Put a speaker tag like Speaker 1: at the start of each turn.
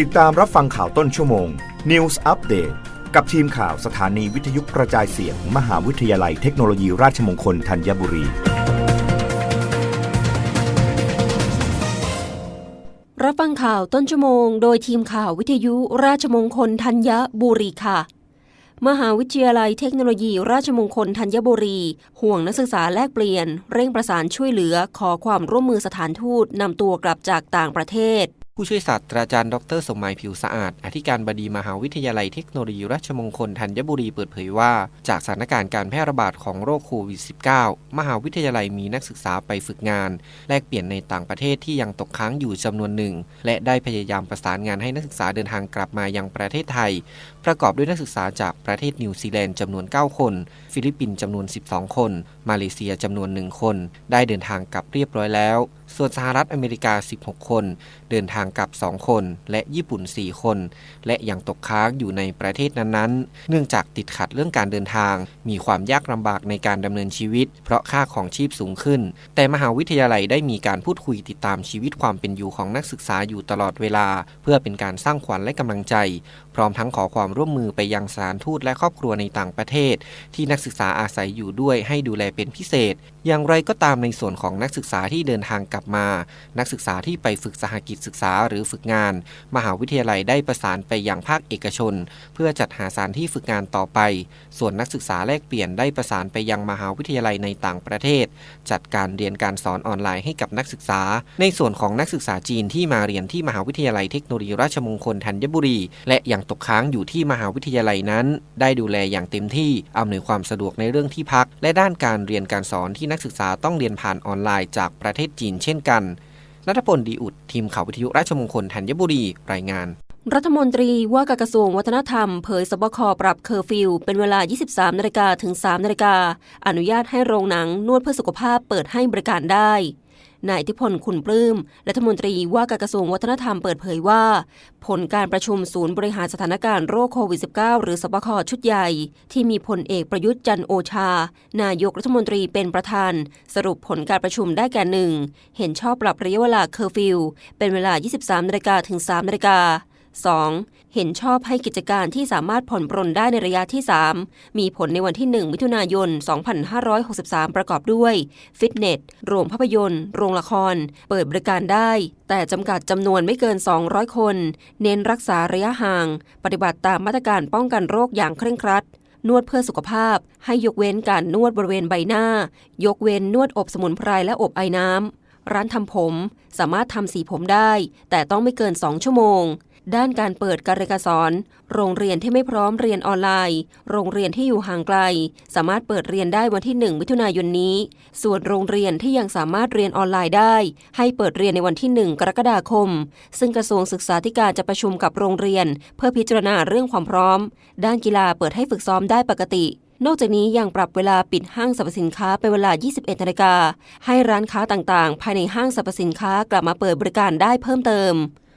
Speaker 1: ติดตามรับฟังข่าวต้นชั่วโมง News Update กับทีมข่าวสถานีวิทยุกระจายเสียง มหาวิทยาลัยเทคโนโลยีราชมงคลธัญบุรี
Speaker 2: รับฟังข่าวต้นชั่วโมง โดยทีมข่าววิทยุราชมงคลธัญบุรีค่ะ มหาวิทยาลัยเทคโนโลยีราชมงคลธัญบุรี ห่วงนักศึกษาแลกเปลี่ยน เร่งประสานช่วยเหลือขอความร่วมมือสถานทูตนำตัวกลับจากต่างประเทศ
Speaker 3: ผู้ช่วยศาสตราจารย์ดรสมหมายผิวสะอาด อธิการบดีมหาวิทยาลัยเทคโนโลยีราชมงคลธัญบุรีเปิดเผยว่า จากสถานการณ์การแพร่ระบาดของโรคโควิด -19 มหาวิทยาลัยมีนักศึกษาไปฝึกงาน แลกเปลี่ยนในต่างประเทศที่ยังตกค้างอยู่จำนวนหนึ่ง และได้พยายามประสานงานให้นักศึกษาเดินทางกลับมายังประเทศไทย ประกอบด้วยนักศึกษาจากประเทศนิวซีแลนด์จำนวน 9 คน ฟิลิปปินส์จำนวน 12 คน มาเลเซียจำนวน 1 คน ได้เดินทางกลับเรียบร้อยแล้ว ส่วนสหรัฐอเมริกา 16 คน เดินทางกับ 2 คน และญี่ปุ่น 4 คน และยังตกค้างอยู่ในประเทศนั้นๆ เนื่องจากติดขัดเรื่องการเดินทาง มีความยากลำบากในการดำเนินชีวิต เพราะค่าของชีพสูงขึ้น แต่มหาวิทยาลัยได้มีการพูดคุยติดตามชีวิตความเป็นอยู่ของนักศึกษาอยู่ตลอดเวลา เพื่อเป็นการสร้างขวัญและกำลังใจพร้อมทั้งขอความร่วมมือไปยังสถานทูตและครอบครัวในต่างประเทศ ที่นักศึกษาอาศัยอยู่ด้วยให้ดูแลเป็นพิเศษ อย่างไรก็ตามในส่วนของนักศึกษาที่เดินทางกลับมา นักศึกษาที่ไปฝึกสหกิจศึกษาหรือฝึกงาน มหาวิทยาลัยได้ประสานไปยังภาคเอกชน เพื่อจัดหาสถานที่ฝึกงานต่อไป ส่วนนักศึกษาแลกเปลี่ยนได้ประสานไปยังมหาวิทยาลัยในต่างประเทศ จัดการเรียนการสอนออนไลน์ให้กับนักศึกษา ในส่วนของนักศึกษาจีนที่มาเรียนที่มหาวิทยาลัยเทคโนโลยีราชมงคลธัญบุรี และยังตกค้างอยู่ที่มหาวิทยาลัยนั้น ได้ดูแลอย่างเต็มที่อำนวยความสะดวกในเรื่องที่พัก และด้านการเรียนการสอนที่นักศึกษาต้องเรียนผ่านออนไลน์จากประเทศจีนเช่นกันนัทพลดีอุดทีมข่าววิทยุราชมงคลธัญบุรีรายงาน
Speaker 2: รัฐมนตรีว่าการกระทรวงวัฒนธรรมเผยสบคปรับเคอร์ฟิวเป็นเวลา 23 นาฬิกาถึง 3 นาฬิกา อนุญาตให้โรงหนังนวดเพื่อสุขภาพเปิดให้บริการได้ นายอิทธิพลคุณปลื้ม รัฐมนตรีว่าการกระทรวงวัฒนธรรมเปิดเผยว่า ผลการประชุมศูนย์บริหารสถานการณ์โรคโควิด -19 หรือสบคชุดใหญ่ ที่มีพลเอกประยุทธ์จันโอชา นายกรัฐมนตรีเป็นประธาน สรุปผลการประชุมได้แก่หนึ่งเห็นชอบปรับระยะเวลาเคอร์ฟิวเป็นเวลา 23นาฬิกาถึง3นาฬิกา 2. เห็นชอบให้กิจการที่สามารถผ่อนปรนได้ในระยะที่ 3 มีผลในวันที่ 1 มิถุนายน 2563 ประกอบด้วย ฟิตเนส โรงภาพยนตร์ โรงละคร เปิดบริการได้ แต่จำกัดจำนวนไม่เกิน 200 คน เน้นรักษาระยะห่าง ปฏิบัติตามมาตรการป้องกันโรคอย่างเคร่งครัด นวดเพื่อสุขภาพ ให้ยกเว้นการนวดบริเวณใบหน้า ยกเว้นนวดอบสมุนไพรและอบไอน้ำร้านทำผม สามารถทำสีผมได้ แต่ต้องไม่เกิน 2 ชั่วโมง ด้านการเปิดการเรียนการสอน โรงเรียนที่ไม่พร้อมเรียนออนไลน์ โรงเรียนที่อยู่ห่างไกล สามารถเปิดเรียนได้วันที่ 1 มิถุนายนนี้ ส่วนโรงเรียนที่ยังสามารถเรียนออนไลน์ได้ ให้เปิดเรียนในวันที่ 1 กรกฎาคม ซึ่งกระทรวงศึกษาธิการจะประชุมกับโรงเรียน เพื่อพิจารณาเรื่องความพร้อม ด้านกีฬาเปิดให้ฝึกซ้อมได้ปกตินอกจากนี้ยังปรับเวลาปิดห้างสรรพสินค้าเป็นเวลา 21 นาฬิกา ให้ร้านค้าต่างๆ ภายในห้างสรรพสินค้ากลับมาเปิดบริการได้เพิ่มเติม